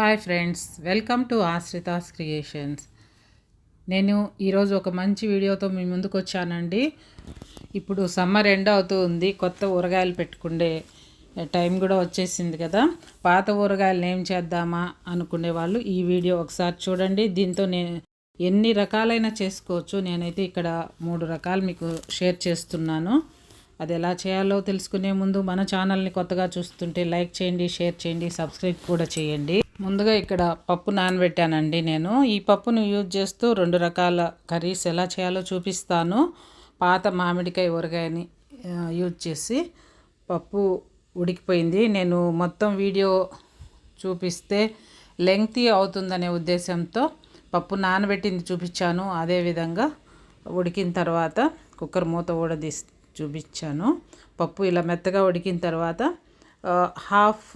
Hi friends welcome to Ashrita's creations. నేను ఈరోజు ఒక మంచి వీడియోతో మీ ముందుకు వచ్చానండి. ఇప్పుడు సమ్మర్ ఎండ్ అవుతూ ఉంది కొత్త ఊరగాయలు పెట్టుకుండే టైం కూడా వచ్చేసింది కదా. పాత ఊరగాయలు ఏం చేద్దామా అనుకునే వాళ్ళు ఈ వీడియో ఒకసారి చూడండి. దీంతో నేను ఎన్ని రకాలైన చేసుకోవచ్చు నేనైతే ఇక్కడ మూడు రకాలు మీకు షేర్ చేస్తున్నాను. అది ఎలా చేయాలో తెలుసుకునే ముందు మన ఛానల్ని కొత్తగా చూస్తుంటే లైక్ చేయండి షేర్ చేయండి సబ్స్క్రైబ్ కూడా చేయండి. ముందుగా ఇక్కడ పప్పు నానబెట్టానండి నేను. ఈ పప్పును యూజ్ చేస్తూ రెండు రకాల కర్రీస్ ఎలా చేయాలో చూపిస్తాను. పాత మామిడికాయ ఊరగాయని యూజ్ చేసి పప్పు ఉడికిపోయింది. నేను మొత్తం వీడియో చూపిస్తే లెంగ్తీ అవుతుందనే ఉద్దేశంతో పప్పు నానబెట్టింది చూపించాను. అదేవిధంగా ఉడికిన తర్వాత కుక్కర్ మూత కూడా తీసి చూపించాను. పప్పు ఇలా మెత్తగా ఉడికిన తర్వాత హాఫ్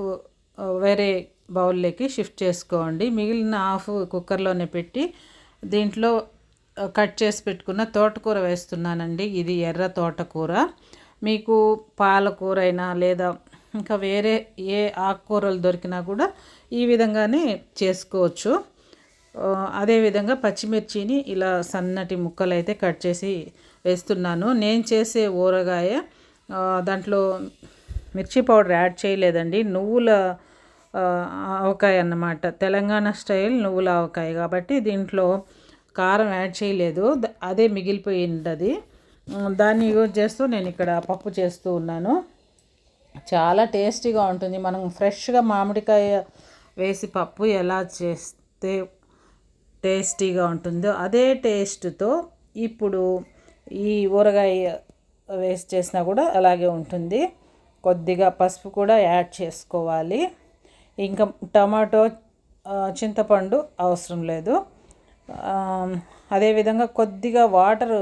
వేరే బౌల్లోకి షిఫ్ట్ చేసుకోండి. మిగిలిన హాఫ్ కుక్కర్లోనే పెట్టి దీంట్లో కట్ చేసి పెట్టుకున్న తోటకూర వేస్తున్నానండి. ఇది ఎర్ర తోటకూర. మీకు పాలకూర అయినా లేదా ఇంకా వేరే ఏ ఆకుకూరలు దొరికినా కూడా ఈ విధంగానే చేసుకోవచ్చు. అదేవిధంగా పచ్చిమిర్చిని ఇలా సన్నటి ముక్కలు అయితే కట్ చేసి వేస్తున్నాను. నేను చేసే ఊరగాయ దాంట్లో మిర్చి పౌడర్ యాడ్ చేయలేదండి. నువ్వుల ఆవకాయ అన్నమాట. తెలంగాణ స్టైల్ నువ్వుల ఆవకాయ. కాబట్టి దీంట్లో కారం యాడ్ చేయలేదు. అదే మిగిలిపోయింది దాన్ని యూజ్ చేస్తూ నేను ఇక్కడ పప్పు చేస్తూ ఉన్నాను. చాలా టేస్టీగా ఉంటుంది. మనం ఫ్రెష్గా మామిడికాయ వేసి పప్పు ఎలా చేస్తే టేస్టీగా ఉంటుందో అదే టేస్ట్తో ఇప్పుడు ఈ ఊరగాయ వేస్ట్ చేసినా కూడా అలాగే ఉంటుంది. కొద్దిగా పసుపు కూడా యాడ్ చేసుకోవాలి. ఇంకా టమాటో చింతపండు అవసరం లేదు. అదేవిధంగా కొద్దిగా వాటర్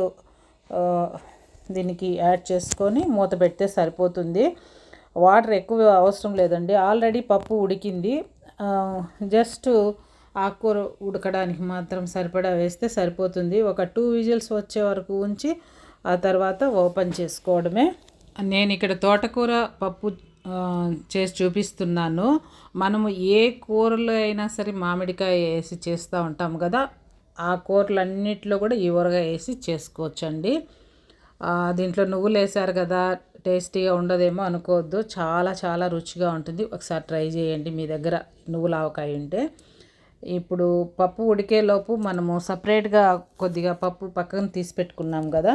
దీనికి యాడ్ చేసుకొని మూత పెడితే సరిపోతుంది. వాటర్ ఎక్కువ అవసరం లేదండి. ఆల్రెడీ పప్పు ఉడికింది. జస్ట్ ఆకుకూర ఉడకడానికి మాత్రం సరిపడా వేస్తే సరిపోతుంది. ఒక టూ విజిల్స్ వచ్చే వరకు ఉంచి ఆ తర్వాత ఓపెన్ చేసుకోవడమే. నేను ఇక్కడ తోటకూర పప్పు చేసి చూపిస్తున్నాను. మనము ఏ కూరలో అయినా సరే మామిడికాయ వేసి చేస్తూ ఉంటాం కదా ఆ కూరలన్నిట్లో కూడా ఈ ఊరగాయ వేసి చేసుకోవచ్చండి. దీంట్లో నువ్వులు వేసారు కదా టేస్టీగా ఉండదేమో అనుకోవద్దు చాలా చాలా రుచిగా ఉంటుంది. ఒకసారి ట్రై చేయండి మీ దగ్గర నువ్వుల ఆవకాయ ఉంటే. ఇప్పుడు పప్పు ఉడికేలోపు మనము సపరేట్గా కొద్దిగా పప్పు పక్కన తీసి పెట్టుకున్నాం కదా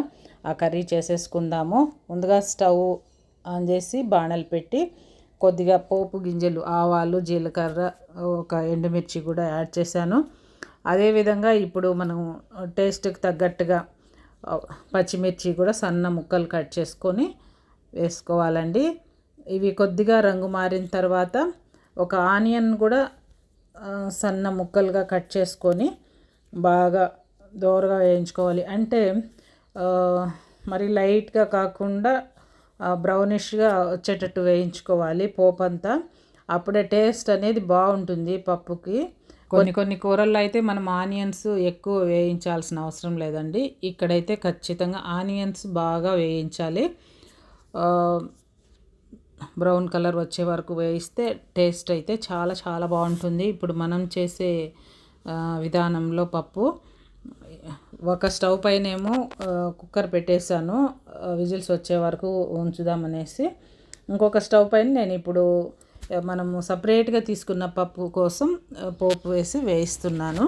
ఆ కర్రీ చేసేసుకుందాము. ముందుగా స్టవ్ ఆన్ చేసి బాణలు పెట్టి కొద్దిగా పోపు గింజలు ఆవాలు జీలకర్ర ఒక ఎండుమిర్చి కూడా యాడ్ చేశాను. అదేవిధంగా ఇప్పుడు మనం టేస్ట్కి తగ్గట్టుగా పచ్చిమిర్చి కూడా సన్న ముక్కలు కట్ చేసుకొని వేసుకోవాలండి. ఇవి కొద్దిగా రంగు మారిన తర్వాత ఒక ఆనియన్ కూడా సన్న ముక్కలుగా కట్ చేసుకొని బాగా దోరగా వేయించుకోవాలి. అంటే మరి లైట్గా కాకుండా బ్రౌనిష్గా వచ్చేటట్టు వేయించుకోవాలి పోపు అంతా అప్పుడే టేస్ట్ అనేది బాగుంటుంది పప్పుకి. కొన్ని కొన్ని కూరల్లో అయితే మనం ఆనియన్స్ ఎక్కువ వేయించాల్సిన అవసరం లేదండి. ఇక్కడైతే ఖచ్చితంగా ఆనియన్స్ బాగా వేయించాలి. బ్రౌన్ కలర్ వచ్చే వరకు వేయిస్తే టేస్ట్ అయితే చాలా చాలా బాగుంటుంది. ఇప్పుడు మనం చేసే విధానంలో పప్పు. ఒక స్టవ్ పైనేమో కుక్కర్ పెట్టేశాను. విజిల్స్ వచ్చే వరకు ఉంచుదామనేసి ఇంకొక స్టవ్ పైన నేను ఇప్పుడు మనము సపరేట్గా తీసుకున్న పప్పు కోసం పోపు వేసి వేయిస్తున్నాను.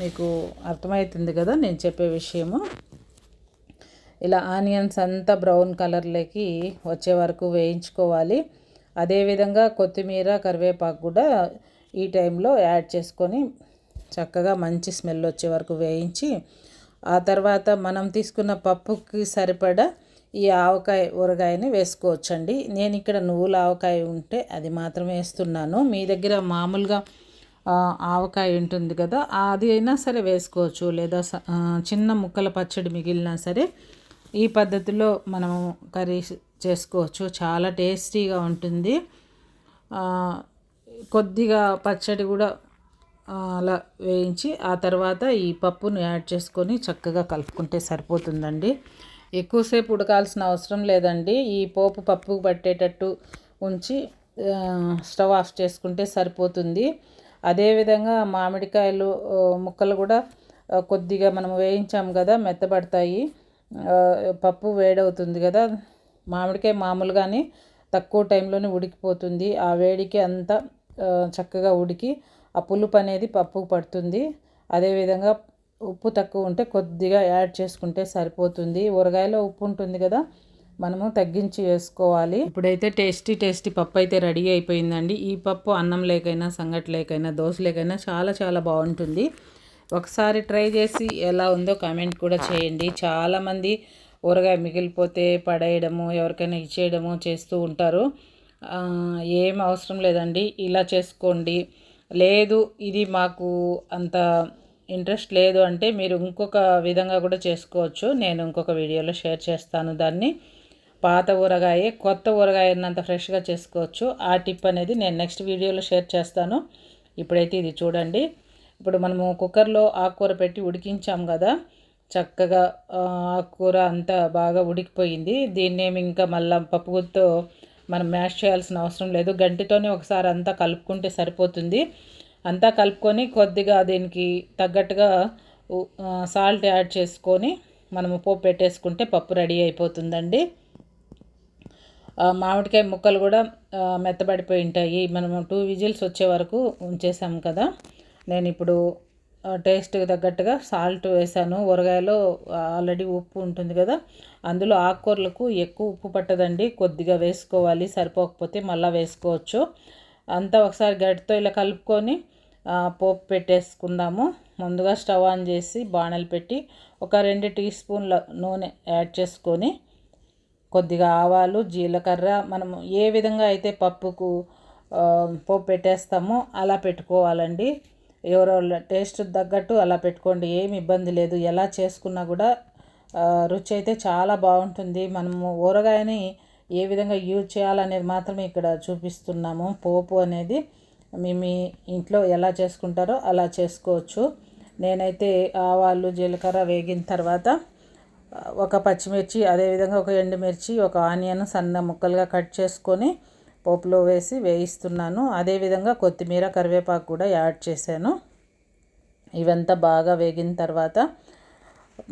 మీకు అర్థమవుతుంది కదా నేను చెప్పే విషయము. ఇలా ఆనియన్స్ అంతా బ్రౌన్ కలర్లోకి వచ్చే వరకు వేయించుకోవాలి. అదేవిధంగా కొత్తిమీర కరివేపాకు కూడా ఈ టైంలో యాడ్ చేసుకొని చక్కగా మంచి స్మెల్ వచ్చే వరకు వేయించి ఆ తర్వాత మనం తీసుకున్న పప్పుకి సరిపడా ఈ ఆవకాయ ఊరగాయని వేసుకోవచ్చండి. నేను ఇక్కడ నువ్వుల ఆవకాయ ఉంటే అది మాత్రం వేస్తున్నాను. మీ దగ్గర మామూలుగా ఆవకాయ ఉంటుంది కదా అది అయినా సరే వేసుకోవచ్చు. లేదా చిన్న ముక్కల పచ్చడి మిగిలినా సరే ఈ పద్ధతిలో మనం కర్రీ చేసుకోవచ్చు. చాలా టేస్టీగా ఉంటుంది. కొద్దిగా పచ్చడి కూడా అలా వేయించి ఆ తర్వాత ఈ పప్పును యాడ్ చేసుకొని చక్కగా కలుపుకుంటే సరిపోతుందండి. ఎక్కువసేపు ఉడకాల్సిన అవసరం లేదండి. ఈ పోపు పప్పు పట్టేటట్టు ఉంచి స్టవ్ ఆఫ్ చేసుకుంటే సరిపోతుంది. అదేవిధంగా మామిడికాయలు ముక్కలు కూడా కొద్దిగా మనం వేయించాము కదా మెత్తబడతాయి. పప్పు వేడవుతుంది కదా. మామిడికాయ మామూలుగానే తక్కువ టైంలోనే ఉడికిపోతుంది. ఆ వేడికి అంతా చక్కగా ఉడికి ఆ పులుపు అనేది పప్పుకు పడుతుంది. అదేవిధంగా ఉప్పు తక్కువ ఉంటే కొద్దిగా యాడ్ చేసుకుంటే సరిపోతుంది. ఊరగాయలో ఉప్పు ఉంటుంది కదా మనము తగ్గించి వేసుకోవాలి. ఇప్పుడైతే టేస్టీ టేస్టీ పప్పు అయితే రెడీ అయిపోయిందండి. ఈ పప్పు అన్నం లేకైనా సంగటి లేకైనా దోశ లేకైనా చాలా చాలా బాగుంటుంది. ఒకసారి ట్రై చేసి ఎలా ఉందో కామెంట్ కూడా చేయండి. చాలామంది ఊరగాయ మిగిలిపోతే పడేయడము ఎవరికైనా ఇచ్చేయడము చేస్తూ ఉంటారు. ఏం అవసరం లేదండి. ఇలా చేసుకోండి. లేదు ఇది మాకు అంత ఇంట్రెస్ట్ లేదు అంటే మీరు ఇంకొక విధంగా కూడా చేసుకోవచ్చు. నేను ఇంకొక వీడియోలో షేర్ చేస్తాను దాన్ని. పాత ఊరగాయ కొత్త ఊరగాయ ఉన్నంత ఫ్రెష్గా చేసుకోవచ్చు. ఆ టిప్ అనేది నేను నెక్స్ట్ వీడియోలో షేర్ చేస్తాను. ఇప్పుడైతే ఇది చూడండి. ఇప్పుడు మనము కుక్కర్లో ఆకుకూర పెట్టి ఉడికించాం కదా. చక్కగా ఆకుకూర అంతా బాగా ఉడికిపోయింది. దీన్నేమి ఇంకా మళ్ళీ పప్పుగుత్తో మనం మ్యాష్ చేయాల్సిన అవసరం లేదు. గంటితోనే ఒకసారి అంతా కలుపుకుంటే సరిపోతుంది. అంతా కలుపుకొని కొద్దిగా దీనికి తగ్గట్టుగా సాల్ట్ యాడ్ చేసుకొని మనము పోపు పెట్టేసుకుంటే పప్పు రెడీ అయిపోతుందండి. మామిడికాయ ముక్కలు కూడా మెత్తబడిపోయి ఉంటాయి. మనము టూ విజిల్స్ వచ్చే వరకు ఉంచేసాం కదా. నేను ఇప్పుడు టేస్ట్కి తగ్గట్టుగా సాల్ట్ వేసాను. ఊరగాయలో ఆల్రెడీ ఉప్పు ఉంటుంది కదా అందులో ఆకుకూరలకు ఎక్కువ ఉప్పు పట్టదండి. కొద్దిగా వేసుకోవాలి సరిపోకపోతే మళ్ళీ వేసుకోవచ్చు. అంతా ఒకసారి గట్టితో ఇలా కలుపుకొని పోపు పెట్టేసుకుందాము. ముందుగా స్టవ్ ఆన్ చేసి బాణలు పెట్టి ఒక రెండు టీ స్పూన్ల నూనె యాడ్ చేసుకొని కొద్దిగా ఆవాలు జీలకర్ర మనం ఏ విధంగా అయితే పప్పుకు పోపు పెట్టేస్తామో అలా పెట్టుకోవాలండి. ఎవరో టేస్ట్ తగ్గట్టు అలా పెట్టుకోండి ఏమి ఇబ్బంది లేదు. ఎలా చేసుకున్నా కూడా రుచి అయితే చాలా బాగుంటుంది. మనము ఊరగాయని ఏ విధంగా యూజ్ చేయాలనేది మాత్రమే ఇక్కడ చూపిస్తున్నాము. పోపు అనేది మీ మీ ఇంట్లో ఎలా చేసుకుంటారో అలా చేసుకోవచ్చు. నేనైతే ఆవాలు జీలకర్ర వేగిన తర్వాత ఒక పచ్చిమిర్చి అదేవిధంగా ఒక ఎండుమిర్చి ఒక ఆనియన్ సన్న ముక్కలుగా కట్ చేసుకొని పోపులో వేసి వేయిస్తున్నాను. అదేవిధంగా కొత్తిమీర కరివేపాకు కూడా యాడ్ చేశాను. ఇవంతా బాగా వేగిన తర్వాత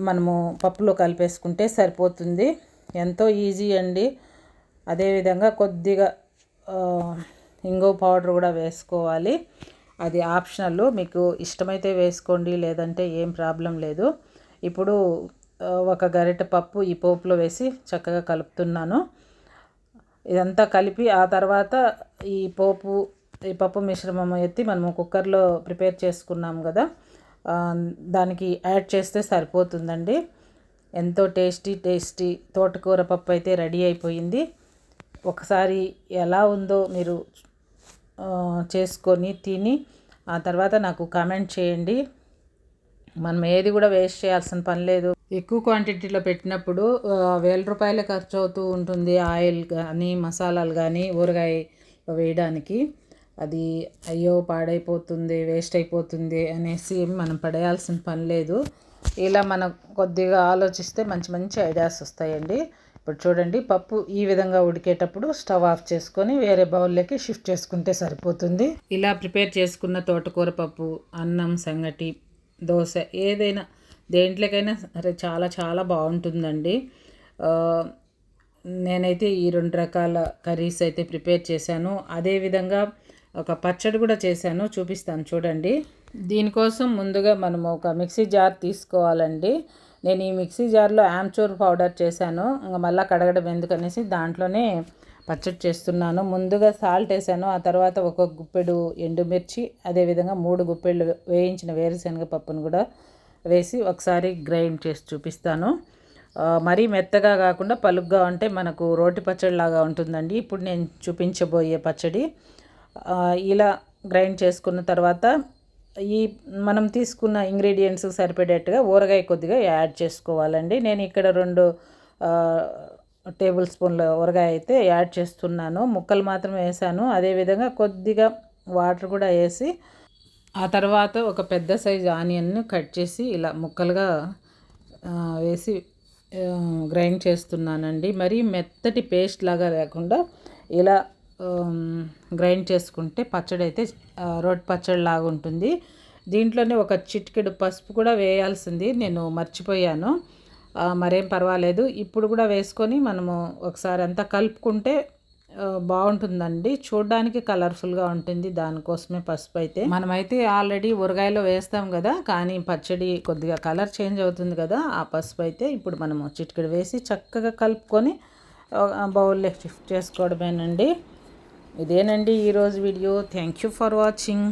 మనము పప్పులో కలిపేసుకుంటే సరిపోతుంది. ఎంతో ఈజీ అండి. అదేవిధంగా కొద్దిగా ఇంగో పౌడర్ కూడా వేసుకోవాలి. అది ఆప్షనల్. మీకు ఇష్టమైతే వేసుకోండి లేదంటే ఏం ప్రాబ్లం లేదు. ఇప్పుడు ఒక గరిటె పప్పు ఈ పోపులో వేసి చక్కగా కలుపుతున్నాను. ఇదంతా కలిపి ఆ తర్వాత ఈ పోపు ఈ పప్పు మిశ్రమం ఎత్తి మనము కుక్కర్లో ప్రిపేర్ చేసుకున్నాం కదా. దానికి యాడ్ చేస్తే సరిపోతుందండి. ఎంతో టేస్టీ టేస్టీ తోటకూర పప్పు అయితే రెడీ అయిపోయింది. ఒకసారి ఎలా ఉందో మీరు చేసుకొని తిని ఆ తర్వాత నాకు కామెంట్ చేయండి. మనం ఏది కూడా వేస్ట్ చేయాల్సిన పని లేదు. ఎక్కువ క్వాంటిటీలో పెట్టినప్పుడు వేల రూపాయల ఖర్చు అవుతూ ఉంటుంది ఆయిల్ కానీ మసాలాలు కానీ ఊరగాయ వేయడానికి. అది అయ్యో పాడైపోతుంది వేస్ట్ అయిపోతుంది అనేసి మనం పడేయాల్సిన పని లేదు. ఇలా మనం కొద్దిగా ఆలోచిస్తే మంచి మంచి ఐడియాస్ వస్తాయండి. ఇప్పుడు చూడండి పప్పు ఈ విధంగా ఉడికేటప్పుడు స్టవ్ ఆఫ్ చేసుకొని వేరే బౌల్లోకి షిఫ్ట్ చేసుకుంటే సరిపోతుంది. ఇలా ప్రిపేర్ చేసుకున్న తోటకూర పప్పు అన్నం సంగటి దోశ ఏదైనా దేంట్లోకైనా సరే చాలా చాలా బాగుంటుందండి. నేనైతే ఈ రెండు రకాల కర్రీస్ అయితే ప్రిపేర్ చేశాను. అదేవిధంగా ఒక పచ్చడి కూడా చేశాను. చూపిస్తాను చూడండి. దీనికోసం ముందుగా మనము ఒక మిక్సీ జార్ తీసుకోవాలండి. నేను ఈ మిక్సీ జార్లో ఆమ్చూర్ పౌడర్ చేశాను. ఇంకా మళ్ళీ కడగడం ఎందుకనేసి దాంట్లోనే పచ్చడి చేస్తున్నాను. ముందుగా సాల్ట్ వేసాను. ఆ తర్వాత ఒక గుప్పెడు ఎండుమిర్చి అదేవిధంగా మూడు గుప్పెళ్ళు వేయించిన వేరుశనగ పప్పును కూడా వేసి ఒకసారి గ్రైండ్ చేసి చూపిస్తాను. మరీ మెత్తగా కాకుండా పలుగ్గా ఉంటే మనకు రోటి పచ్చడిలాగా ఉంటుందండి. ఇప్పుడు నేను చూపించబోయే పచ్చడి. ఇలా గ్రైండ్ చేసుకున్న తర్వాత ఈ మనం తీసుకున్న ఇంగ్రీడియంట్స్ సరిపడేట్టుగా ఊరగాయ కొద్దిగా యాడ్ చేసుకోవాలండి. నేను ఇక్కడ రెండు టేబుల్ స్పూన్ల ఊరగాయ అయితే యాడ్ చేస్తున్నాను. ముక్కలు మాత్రం వేసాను. అదేవిధంగా కొద్దిగా వాటర్ కూడా వేసి ఆ తర్వాత ఒక పెద్ద సైజు ఆనియన్ను కట్ చేసి ఇలా ముక్కలుగా వేసి గ్రైండ్ చేస్తున్నానండి. మరి మెత్తటి పేస్ట్ లాగా లేకుండా ఇలా గ్రైండ్ చేసుకుంటే పచ్చడి అయితే రోడ్ రోటి పచ్చడి లాగా ఉంటుంది. దీంట్లోనే ఒక చిటికెడు పసుపు కూడా వేయాల్సింది. నేను మర్చిపోయాను. మరేం పర్వాలేదు. ఇప్పుడు కూడా వేసుకొని మనము ఒకసారి అంతా కలుపుకుంటే బాగుంటుందండి. చూడడానికి కలర్ఫుల్గా ఉంటుంది. దానికోసమే పసుపు అయితే మనమైతే ఆల్రెడీ ఊరగాయలో వేస్తాం కదా కానీ పచ్చడి కొద్దిగా కలర్ చేంజ్ అవుతుంది కదా ఆ పసుపు అయితే ఇప్పుడు మనము చిటికెడు వేసి చక్కగా కలుపుకొని బౌల్లో షిఫ్ట్ చేసుకోవడమేనండి. ఇదేనండి ఈరోజు video. Thank you for watching.